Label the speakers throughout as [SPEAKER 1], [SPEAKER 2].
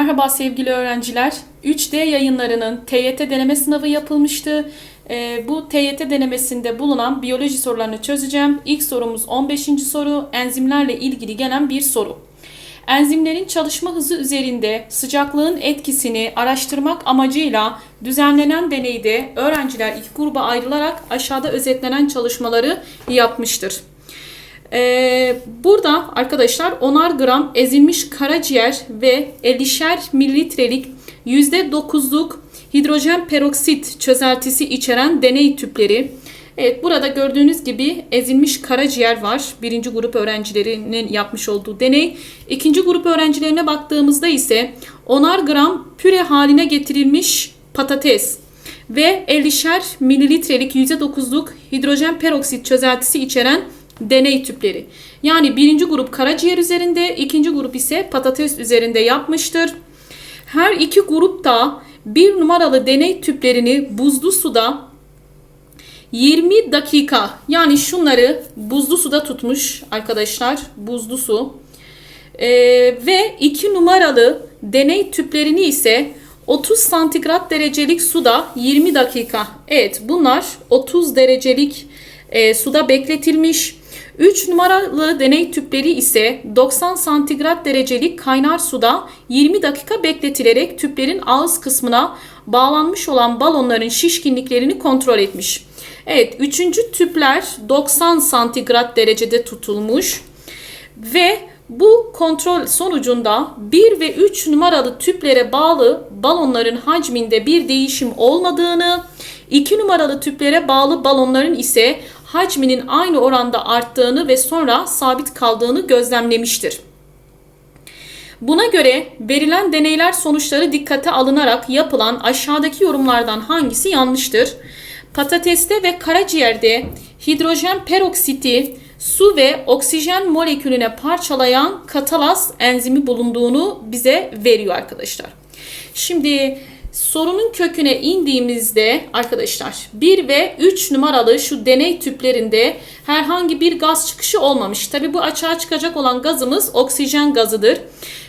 [SPEAKER 1] Merhaba sevgili öğrenciler. 3D yayınlarının TYT deneme sınavı yapılmıştı. Ee, bu TYT denemesinde bulunan biyoloji sorularını çözeceğim. İlk sorumuz 15. soru. Enzimlerle ilgili gelen bir soru. Enzimlerin çalışma hızı üzerinde sıcaklığın etkisini araştırmak amacıyla düzenlenen deneyde öğrenciler iki gruba ayrılarak aşağıda özetlenen çalışmaları yapmıştır. Ee, burada arkadaşlar 10'ar gram ezilmiş karaciğer ve 50'şer mililitrelik %9'luk hidrojen peroksit çözeltisi içeren deney tüpleri. Evet burada gördüğünüz gibi ezilmiş karaciğer var. Birinci grup öğrencilerinin yapmış olduğu deney. İkinci grup öğrencilerine baktığımızda ise 10'ar gram püre haline getirilmiş patates ve 50'şer mililitrelik %9'luk hidrojen peroksit çözeltisi içeren deney tüpleri. Yani birinci grup karaciğer üzerinde, ikinci grup ise patates üzerinde yapmıştır. Her iki grup da bir numaralı deney tüplerini buzlu suda 20 dakika yani şunları buzlu suda tutmuş arkadaşlar buzlu su Ee, ve 2 numaralı deney tüplerini ise 30 santigrat derecelik suda 20 dakika evet bunlar 30 derecelik e, suda bekletilmiş 3 numaralı deney tüpleri ise 90 santigrat derecelik kaynar suda 20 dakika bekletilerek tüplerin ağız kısmına bağlanmış olan balonların şişkinliklerini kontrol etmiş. Evet, üçüncü tüpler 90 santigrat derecede tutulmuş ve bu kontrol sonucunda 1 ve 3 numaralı tüplere bağlı balonların hacminde bir değişim olmadığını, 2 numaralı tüplere bağlı balonların ise hacminin aynı oranda arttığını ve sonra sabit kaldığını gözlemlemiştir. Buna göre verilen deneyler sonuçları dikkate alınarak yapılan aşağıdaki yorumlardan hangisi yanlıştır? Patateste ve karaciğerde hidrojen peroksiti su ve oksijen molekülüne parçalayan katalaz enzimi bulunduğunu bize veriyor arkadaşlar. Şimdi sorunun köküne indiğimizde arkadaşlar 1 ve 3 numaralı şu deney tüplerinde herhangi bir gaz çıkışı olmamış. Tabi bu açığa çıkacak olan gazımız oksijen gazıdır.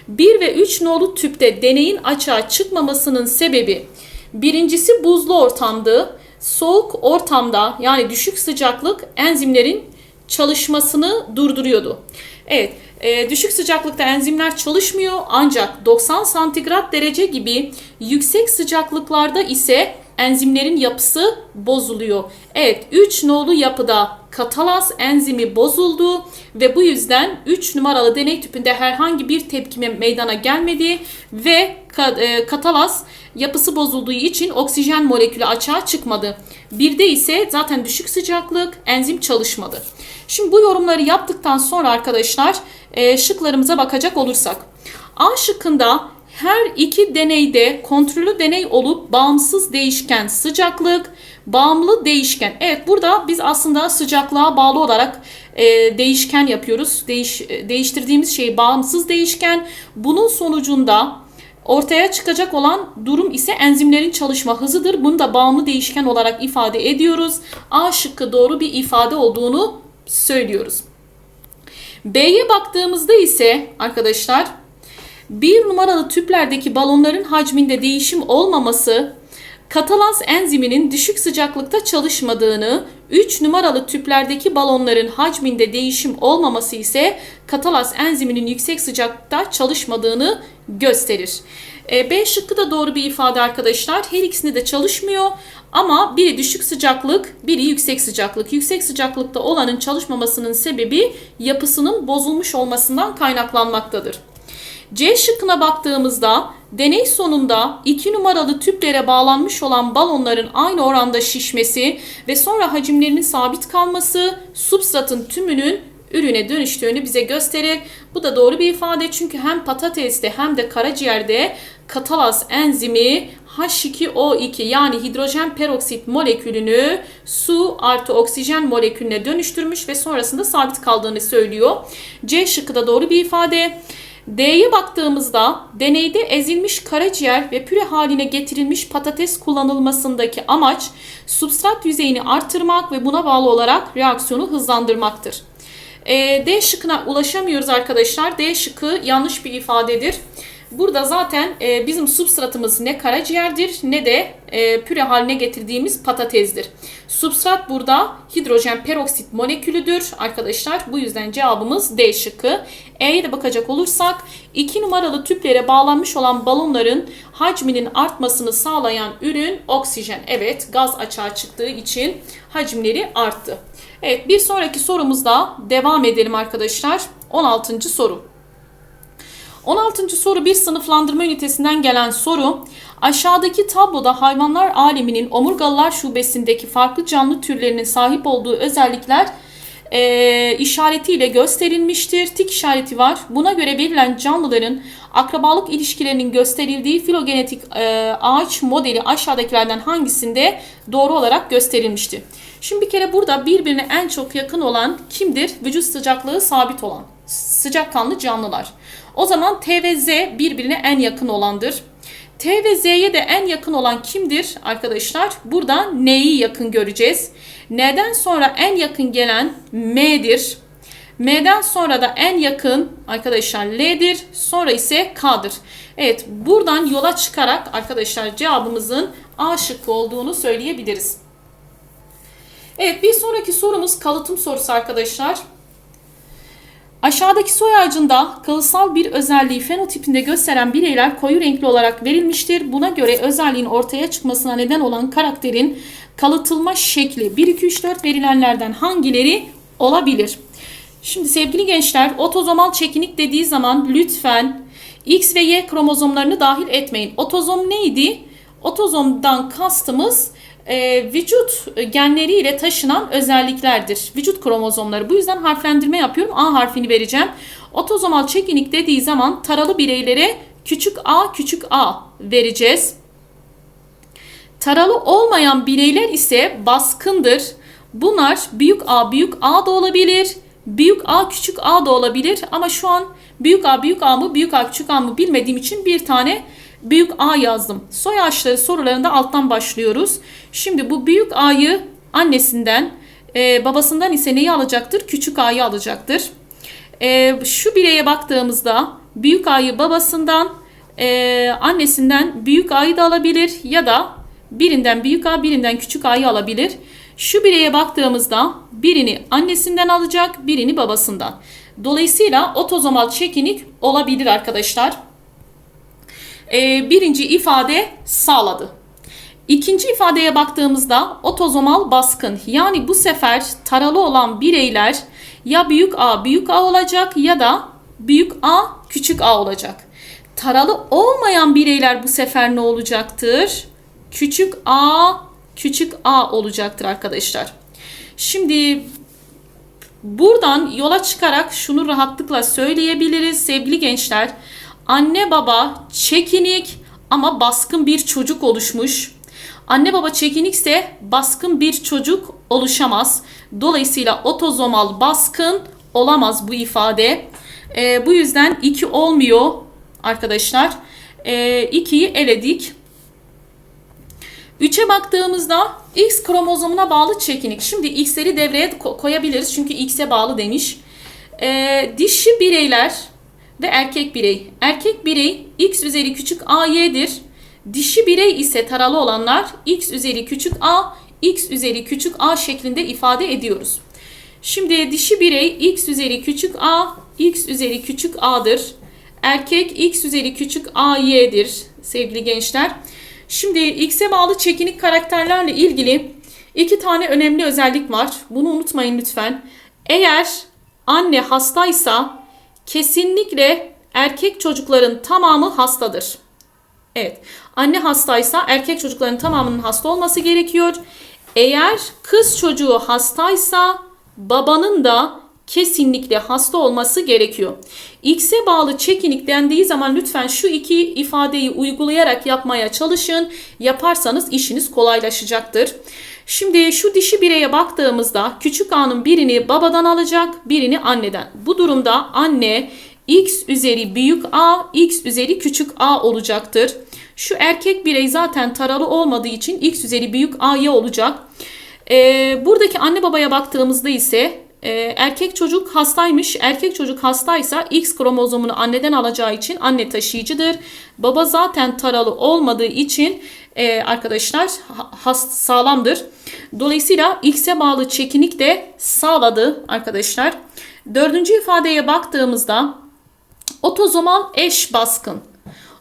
[SPEAKER 1] 1 ve 3 nolu tüpte deneyin açığa çıkmamasının sebebi birincisi buzlu ortamdı. Soğuk ortamda yani düşük sıcaklık enzimlerin çalışmasını durduruyordu. Evet, e, düşük sıcaklıkta enzimler çalışmıyor ancak 90 santigrat derece gibi yüksek sıcaklıklarda ise enzimlerin yapısı bozuluyor. Evet, 3 nolu yapıda katalaz enzimi bozuldu ve bu yüzden 3 numaralı deney tüpünde herhangi bir tepkime meydana gelmedi ve e, katalaz yapısı bozulduğu için oksijen molekülü açığa çıkmadı. Bir de ise zaten düşük sıcaklık enzim çalışmadı. Şimdi bu yorumları yaptıktan sonra arkadaşlar e, şıklarımıza bakacak olursak. A şıkkında her iki deneyde kontrollü deney olup bağımsız değişken sıcaklık, bağımlı değişken. Evet burada biz aslında sıcaklığa bağlı olarak e, değişken yapıyoruz. Değiş, e, değiştirdiğimiz şey bağımsız değişken. Bunun sonucunda ortaya çıkacak olan durum ise enzimlerin çalışma hızıdır. Bunu da bağımlı değişken olarak ifade ediyoruz. A şıkkı doğru bir ifade olduğunu söylüyoruz. B'ye baktığımızda ise arkadaşlar bir numaralı tüplerdeki balonların hacminde değişim olmaması katalaz enziminin düşük sıcaklıkta çalışmadığını, 3 numaralı tüplerdeki balonların hacminde değişim olmaması ise katalaz enziminin yüksek sıcaklıkta çalışmadığını gösterir. E, B şıkkı da doğru bir ifade arkadaşlar. Her ikisinde de çalışmıyor ama biri düşük sıcaklık, biri yüksek sıcaklık. Yüksek sıcaklıkta olanın çalışmamasının sebebi yapısının bozulmuş olmasından kaynaklanmaktadır. C şıkkına baktığımızda deney sonunda 2 numaralı tüplere bağlanmış olan balonların aynı oranda şişmesi ve sonra hacimlerinin sabit kalması substratın tümünün ürüne dönüştüğünü bize gösterir. Bu da doğru bir ifade çünkü hem patateste hem de karaciğerde katalaz enzimi H2O2 yani hidrojen peroksit molekülünü su artı oksijen molekülüne dönüştürmüş ve sonrasında sabit kaldığını söylüyor. C şıkkı da doğru bir ifade. D'ye baktığımızda deneyde ezilmiş karaciğer ve püre haline getirilmiş patates kullanılmasındaki amaç substrat yüzeyini artırmak ve buna bağlı olarak reaksiyonu hızlandırmaktır. E, D şıkkına ulaşamıyoruz arkadaşlar. D şıkkı yanlış bir ifadedir. Burada zaten e, bizim substratımız ne karaciğerdir ne de e, püre haline getirdiğimiz patatesdir. Substrat burada hidrojen peroksit molekülüdür arkadaşlar. Bu yüzden cevabımız D şıkkı. E'ye de bakacak olursak 2 numaralı tüplere bağlanmış olan balonların hacminin artmasını sağlayan ürün oksijen. Evet gaz açığa çıktığı için hacimleri arttı. Evet bir sonraki sorumuzda devam edelim arkadaşlar. 16. soru. 16. soru bir sınıflandırma ünitesinden gelen soru. Aşağıdaki tabloda hayvanlar aleminin omurgalılar şubesindeki farklı canlı türlerinin sahip olduğu özellikler e, işaretiyle gösterilmiştir. Tik işareti var. Buna göre verilen canlıların akrabalık ilişkilerinin gösterildiği filogenetik e, ağaç modeli aşağıdakilerden hangisinde doğru olarak gösterilmiştir? Şimdi bir kere burada birbirine en çok yakın olan kimdir? Vücut sıcaklığı sabit olan sıcakkanlı canlılar. O zaman T ve Z birbirine en yakın olandır. T ve Z'ye de en yakın olan kimdir arkadaşlar? Burada N'yi yakın göreceğiz. N'den sonra en yakın gelen M'dir. M'den sonra da en yakın arkadaşlar L'dir. Sonra ise K'dır. Evet buradan yola çıkarak arkadaşlar cevabımızın A şıkkı olduğunu söyleyebiliriz. Evet bir sonraki sorumuz kalıtım sorusu arkadaşlar. Aşağıdaki soy ağacında kalıtsal bir özelliği fenotipinde gösteren bireyler koyu renkli olarak verilmiştir. Buna göre özelliğin ortaya çıkmasına neden olan karakterin kalıtılma şekli 1, 2, 3, 4 verilenlerden hangileri olabilir? Şimdi sevgili gençler otozomal çekinik dediği zaman lütfen X ve Y kromozomlarını dahil etmeyin. Otozom neydi? Otozomdan kastımız e, vücut genleriyle taşınan özelliklerdir. Vücut kromozomları. Bu yüzden harflendirme yapıyorum. A harfini vereceğim. Otozomal çekinik dediği zaman taralı bireylere küçük a küçük a vereceğiz. Taralı olmayan bireyler ise baskındır. Bunlar büyük A büyük A da olabilir. Büyük A küçük A da olabilir. Ama şu an büyük A büyük A mı büyük A küçük A mı bilmediğim için bir tane büyük A yazdım. Soy ağaçları sorularında alttan başlıyoruz. Şimdi bu büyük A'yı annesinden, e, babasından ise neyi alacaktır? Küçük A'yı alacaktır. E, şu bireye baktığımızda büyük A'yı babasından, e, annesinden büyük A'yı da alabilir ya da birinden büyük A, birinden küçük A'yı alabilir. Şu bireye baktığımızda birini annesinden alacak, birini babasından. Dolayısıyla otozomal çekinik olabilir arkadaşlar. Ee, birinci ifade sağladı. İkinci ifadeye baktığımızda otozomal baskın yani bu sefer taralı olan bireyler ya büyük A büyük A olacak ya da büyük A küçük A olacak. Taralı olmayan bireyler bu sefer ne olacaktır? Küçük A küçük A olacaktır arkadaşlar. Şimdi buradan yola çıkarak şunu rahatlıkla söyleyebiliriz sevgili gençler. Anne baba çekinik ama baskın bir çocuk oluşmuş. Anne baba çekinikse baskın bir çocuk oluşamaz. Dolayısıyla otozomal baskın olamaz bu ifade. E, bu yüzden 2 olmuyor arkadaşlar. 2'yi e, eledik. 3'e baktığımızda X kromozomuna bağlı çekinik. Şimdi X'leri devreye koyabiliriz çünkü X'e bağlı demiş. E, dişi bireyler ve erkek birey. Erkek birey X üzeri küçük AY'dir. Dişi birey ise taralı olanlar x üzeri küçük a, x üzeri küçük a şeklinde ifade ediyoruz. Şimdi dişi birey x üzeri küçük a, x üzeri küçük a'dır. Erkek x üzeri küçük a y'dir sevgili gençler. Şimdi x'e bağlı çekinik karakterlerle ilgili iki tane önemli özellik var. Bunu unutmayın lütfen. Eğer anne hastaysa kesinlikle erkek çocukların tamamı hastadır. Evet. Anne hastaysa erkek çocukların tamamının hasta olması gerekiyor. Eğer kız çocuğu hastaysa babanın da kesinlikle hasta olması gerekiyor. X'e bağlı çekinik dendiği zaman lütfen şu iki ifadeyi uygulayarak yapmaya çalışın. Yaparsanız işiniz kolaylaşacaktır. Şimdi şu dişi bireye baktığımızda küçük a'nın birini babadan alacak, birini anneden. Bu durumda anne x üzeri büyük A, x üzeri küçük A olacaktır. Şu erkek birey zaten taralı olmadığı için x üzeri büyük A'ya olacak. Ee, buradaki anne babaya baktığımızda ise e, erkek çocuk hastaymış. Erkek çocuk hastaysa X kromozomunu anneden alacağı için anne taşıyıcıdır. Baba zaten taralı olmadığı için e, arkadaşlar ha- hast sağlamdır. Dolayısıyla X'e bağlı çekinik de sağladı arkadaşlar. Dördüncü ifadeye baktığımızda otozomal eş baskın.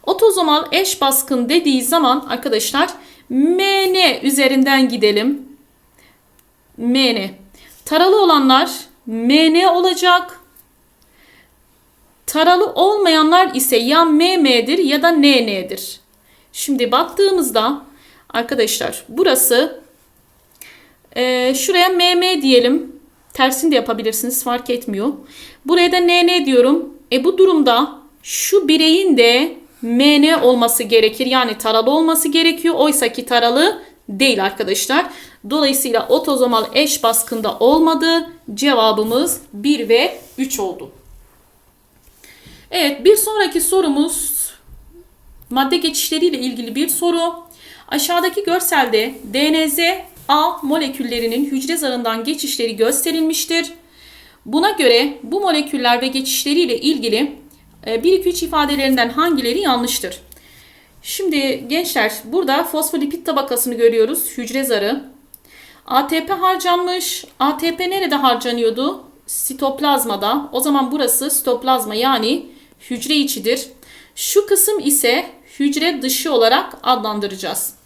[SPEAKER 1] Otozomal eş baskın dediği zaman arkadaşlar MN üzerinden gidelim. MN. Taralı olanlar MN olacak. Taralı olmayanlar ise ya MM'dir ya da NN'dir. Şimdi baktığımızda arkadaşlar burası e, şuraya MM diyelim. Tersini de yapabilirsiniz fark etmiyor. Buraya da NN diyorum. E bu durumda şu bireyin de MN olması gerekir. Yani taralı olması gerekiyor. Oysa ki taralı değil arkadaşlar. Dolayısıyla otozomal eş baskında olmadı. Cevabımız 1 ve 3 oldu. Evet bir sonraki sorumuz madde geçişleriyle ilgili bir soru. Aşağıdaki görselde DNZ A moleküllerinin hücre zarından geçişleri gösterilmiştir. Buna göre bu moleküller ve geçişleriyle ilgili 1-2-3 ifadelerinden hangileri yanlıştır? Şimdi gençler burada fosfolipid tabakasını görüyoruz. Hücre zarı. ATP harcanmış. ATP nerede harcanıyordu? Sitoplazmada. O zaman burası sitoplazma yani hücre içidir. Şu kısım ise hücre dışı olarak adlandıracağız.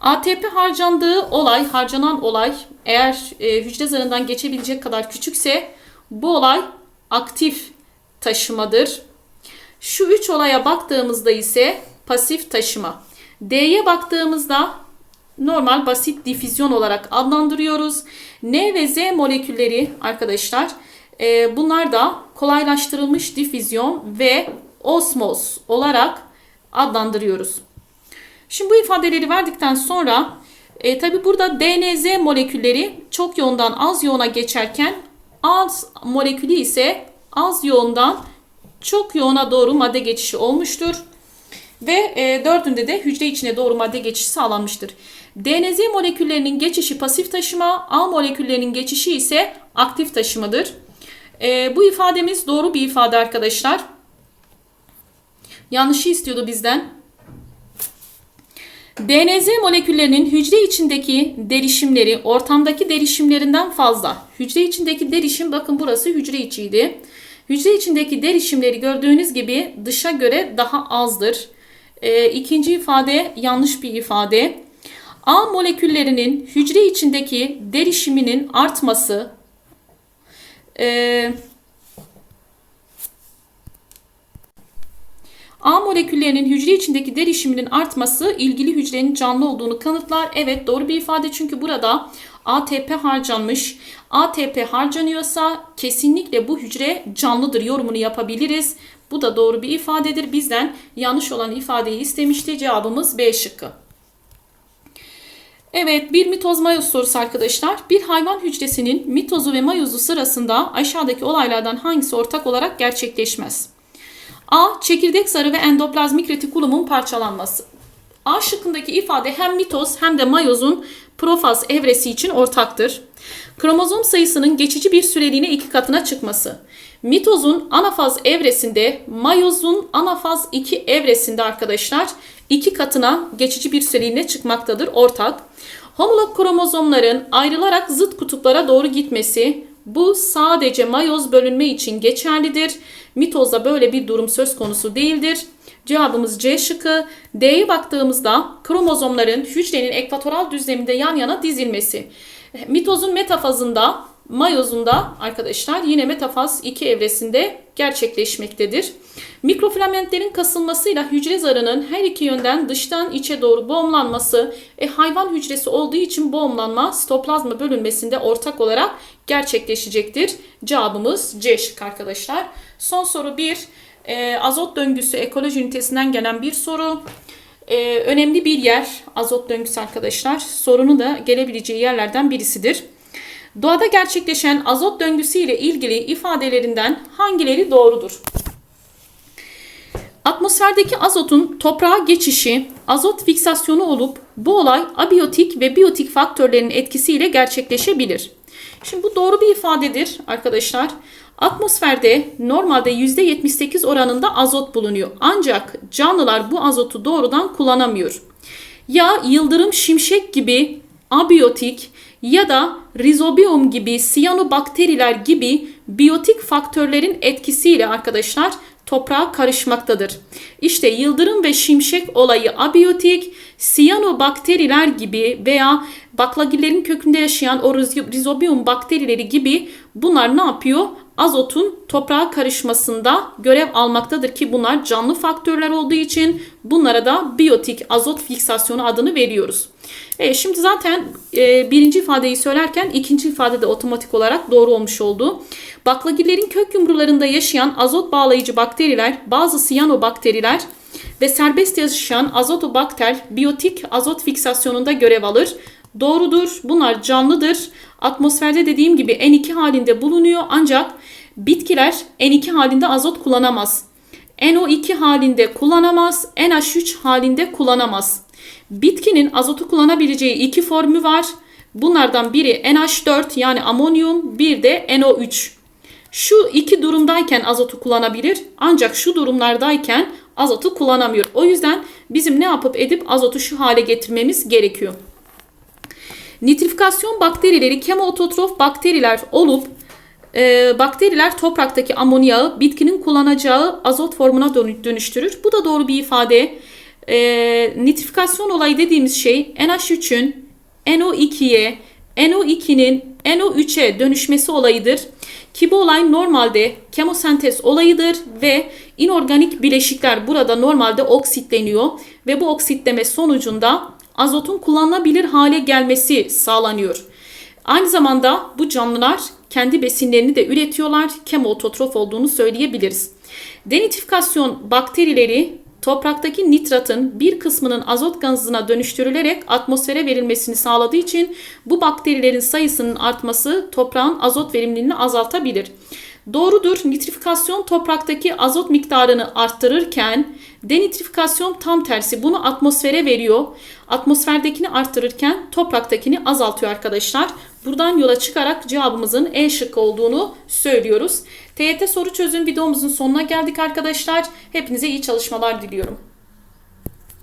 [SPEAKER 1] ATP harcandığı olay, harcanan olay eğer e, hücre zarından geçebilecek kadar küçükse bu olay aktif taşımadır. Şu üç olaya baktığımızda ise pasif taşıma. D'ye baktığımızda normal basit difüzyon olarak adlandırıyoruz. N ve Z molekülleri arkadaşlar e, bunlar da kolaylaştırılmış difüzyon ve osmoz olarak adlandırıyoruz. Şimdi bu ifadeleri verdikten sonra e, tabi burada DNZ molekülleri çok yoğundan az yoğuna geçerken az molekülü ise az yoğundan çok yoğuna doğru madde geçişi olmuştur. Ve e, dördünde de hücre içine doğru madde geçişi sağlanmıştır. DNZ moleküllerinin geçişi pasif taşıma, A moleküllerinin geçişi ise aktif taşımadır. E, bu ifademiz doğru bir ifade arkadaşlar. Yanlışı istiyordu bizden. DNZ moleküllerinin hücre içindeki derişimleri ortamdaki derişimlerinden fazla. Hücre içindeki derişim bakın burası hücre içiydi. Hücre içindeki derişimleri gördüğünüz gibi dışa göre daha azdır. E, ikinci ifade yanlış bir ifade. A moleküllerinin hücre içindeki derişiminin artması e, A moleküllerinin hücre içindeki derişiminin artması ilgili hücrenin canlı olduğunu kanıtlar. Evet doğru bir ifade çünkü burada ATP harcanmış. ATP harcanıyorsa kesinlikle bu hücre canlıdır yorumunu yapabiliriz. Bu da doğru bir ifadedir. Bizden yanlış olan ifadeyi istemişti. Cevabımız B şıkkı. Evet bir mitoz mayoz sorusu arkadaşlar. Bir hayvan hücresinin mitozu ve mayozu sırasında aşağıdaki olaylardan hangisi ortak olarak gerçekleşmez? A. Çekirdek zarı ve endoplazmik retikulumun parçalanması. A şıkkındaki ifade hem mitoz hem de mayozun profaz evresi için ortaktır. Kromozom sayısının geçici bir süreliğine iki katına çıkması. Mitozun anafaz evresinde, mayozun anafaz 2 evresinde arkadaşlar iki katına geçici bir süreliğine çıkmaktadır ortak. Homolog kromozomların ayrılarak zıt kutuplara doğru gitmesi bu sadece mayoz bölünme için geçerlidir. Mitozda böyle bir durum söz konusu değildir. Cevabımız C şıkkı. D'ye baktığımızda kromozomların hücrenin ekvatoral düzleminde yan yana dizilmesi. Mitozun metafazında, mayozunda arkadaşlar yine metafaz 2 evresinde gerçekleşmektedir. Mikrofilamentlerin kasılmasıyla hücre zarının her iki yönden dıştan içe doğru boğumlanması, e, hayvan hücresi olduğu için boğumlanma sitoplazma bölünmesinde ortak olarak gerçekleşecektir. Cevabımız C şık arkadaşlar. Son soru 1. E, azot döngüsü ekoloji ünitesinden gelen bir soru. E, önemli bir yer azot döngüsü arkadaşlar. Sorunun da gelebileceği yerlerden birisidir. Doğada gerçekleşen azot döngüsü ile ilgili ifadelerinden hangileri doğrudur? Atmosferdeki azotun toprağa geçişi azot fiksasyonu olup bu olay abiyotik ve biyotik faktörlerin etkisiyle gerçekleşebilir. Şimdi bu doğru bir ifadedir arkadaşlar. Atmosferde normalde %78 oranında azot bulunuyor. Ancak canlılar bu azotu doğrudan kullanamıyor. Ya yıldırım şimşek gibi abiyotik ya da rizobium gibi siyanobakteriler gibi biyotik faktörlerin etkisiyle arkadaşlar toprağa karışmaktadır. İşte yıldırım ve şimşek olayı abiyotik, siyanobakteriler gibi veya baklagillerin kökünde yaşayan o rizo- rizobium bakterileri gibi bunlar ne yapıyor? Azotun toprağa karışmasında görev almaktadır ki bunlar canlı faktörler olduğu için bunlara da biyotik azot fiksasyonu adını veriyoruz. E, şimdi zaten e, birinci ifadeyi söylerken ikinci ifade de otomatik olarak doğru olmuş oldu. Baklagillerin kök yumrularında yaşayan azot bağlayıcı bakteriler, bazı siyanobakteriler ve serbest yaşayan azotobakter biyotik azot fiksasyonunda görev alır. Doğrudur. Bunlar canlıdır. Atmosferde dediğim gibi N2 halinde bulunuyor ancak bitkiler N2 halinde azot kullanamaz. NO2 halinde kullanamaz, NH3 halinde kullanamaz. Bitkinin azotu kullanabileceği iki formü var. Bunlardan biri NH4 yani amonyum, bir de NO3. Şu iki durumdayken azotu kullanabilir ancak şu durumlardayken azotu kullanamıyor. O yüzden bizim ne yapıp edip azotu şu hale getirmemiz gerekiyor. Nitrifikasyon bakterileri kemoototrof bakteriler olup e, bakteriler topraktaki amonyağı bitkinin kullanacağı azot formuna dönü- dönüştürür. Bu da doğru bir ifade. E, nitrifikasyon olayı dediğimiz şey NH3'ün NO2'ye, NO2'nin NO3'e dönüşmesi olayıdır. Ki bu olay normalde kemosentez olayıdır ve inorganik bileşikler burada normalde oksitleniyor ve bu oksitleme sonucunda azotun kullanılabilir hale gelmesi sağlanıyor. Aynı zamanda bu canlılar kendi besinlerini de üretiyorlar. Kemoototrof olduğunu söyleyebiliriz. Denitrifikasyon bakterileri topraktaki nitratın bir kısmının azot gazına dönüştürülerek atmosfere verilmesini sağladığı için bu bakterilerin sayısının artması toprağın azot verimliliğini azaltabilir. Doğrudur. Nitrifikasyon topraktaki azot miktarını arttırırken denitrifikasyon tam tersi bunu atmosfere veriyor. Atmosferdekini arttırırken topraktakini azaltıyor arkadaşlar. Buradan yola çıkarak cevabımızın E şıkkı olduğunu söylüyoruz. TYT soru çözüm videomuzun sonuna geldik arkadaşlar. Hepinize iyi çalışmalar diliyorum.